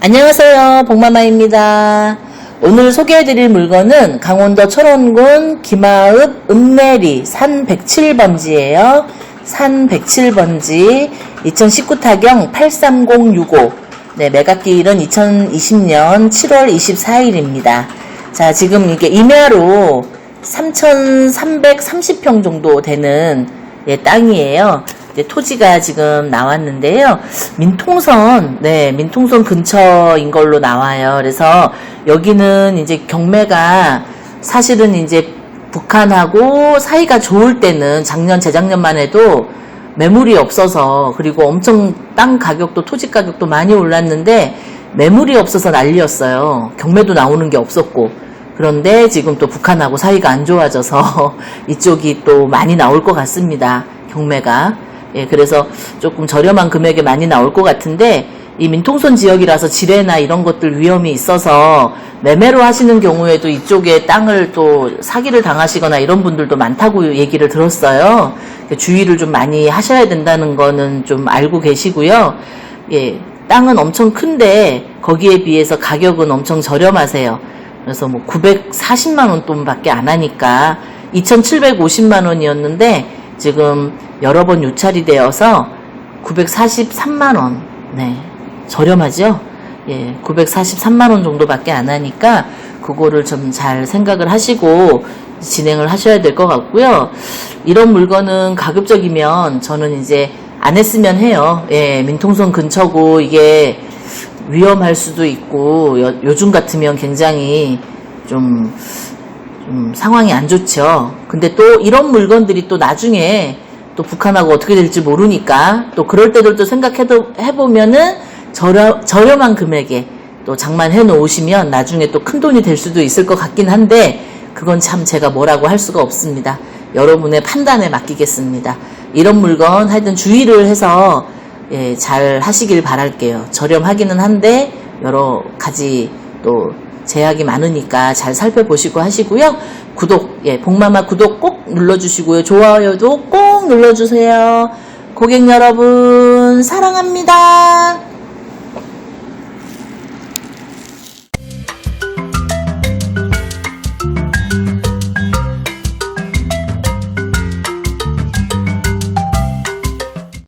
안녕하세요. 복마마입니다. 오늘 소개해드릴 물건은 강원도 철원군 김하읍 읍내리 산 107번지예요. 산 107번지 2019 타경 83065 네, 매각기일은 2020년 7월 24일입니다. 자, 지금 이게 임야로 3,330평 정도 되는 예, 땅이에요. 토지가 지금 나왔는데요. 민통선, 네, 민통선 근처인 걸로 나와요. 그래서 여기는 이제 경매가 사실은 이제 북한하고 사이가 좋을 때는 작년, 재작년만 해도 매물이 없어서 그리고 엄청 땅 가격도 토지 가격도 많이 올랐는데 매물이 없어서 난리였어요. 경매도 나오는 게 없었고. 그런데 지금 또 북한하고 사이가 안 좋아져서 이쪽이 또 많이 나올 것 같습니다. 경매가. 예, 그래서 조금 저렴한 금액에 많이 나올 것 같은데 이 민통선 지역이라서 지뢰나 이런 것들 위험이 있어서 매매로 하시는 경우에도 이쪽에 땅을 또 사기를 당하시거나 이런 분들도 많다고 얘기를 들었어요. 주의를 좀 많이 하셔야 된다는 거는 좀 알고 계시고요. 예, 땅은 엄청 큰데 거기에 비해서 가격은 엄청 저렴하세요. 그래서 뭐 940만 원 돈밖에 안 하니까 2,750만 원이었는데 지금 여러 번 유찰이 되어서 943만 원. 네. 저렴하죠? 예, 943만 원 정도밖에 안 하니까 그거를 좀 잘 생각을 하시고 진행을 하셔야 될 것 같고요. 이런 물건은 가급적이면 저는 이제 안 했으면 해요. 예, 민통선 근처고 이게 위험할 수도 있고 요, 요즘 같으면 굉장히 좀, 좀 상황이 안 좋죠. 근데 또 이런 물건들이 또 나중에 또 북한하고 어떻게 될지 모르니까 또 그럴 때들도 생각해도 해보면은 저렴, 저렴한 금액에 또 장만해 놓으시면 나중에 또 큰 돈이 될 수도 있을 것 같긴 한데 그건 참 제가 뭐라고 할 수가 없습니다. 여러분의 판단에 맡기겠습니다. 이런 물건 하여튼 주의를 해서 예, 잘 하시길 바랄게요. 저렴하기는 한데 여러 가지 또 제약이 많으니까 잘 살펴보시고 하시고요. 구독, 예, 복마마 구독 꼭 눌러주시고요. 좋아요도 꼭 눌러주세요. 고객 여러분, 사랑합니다.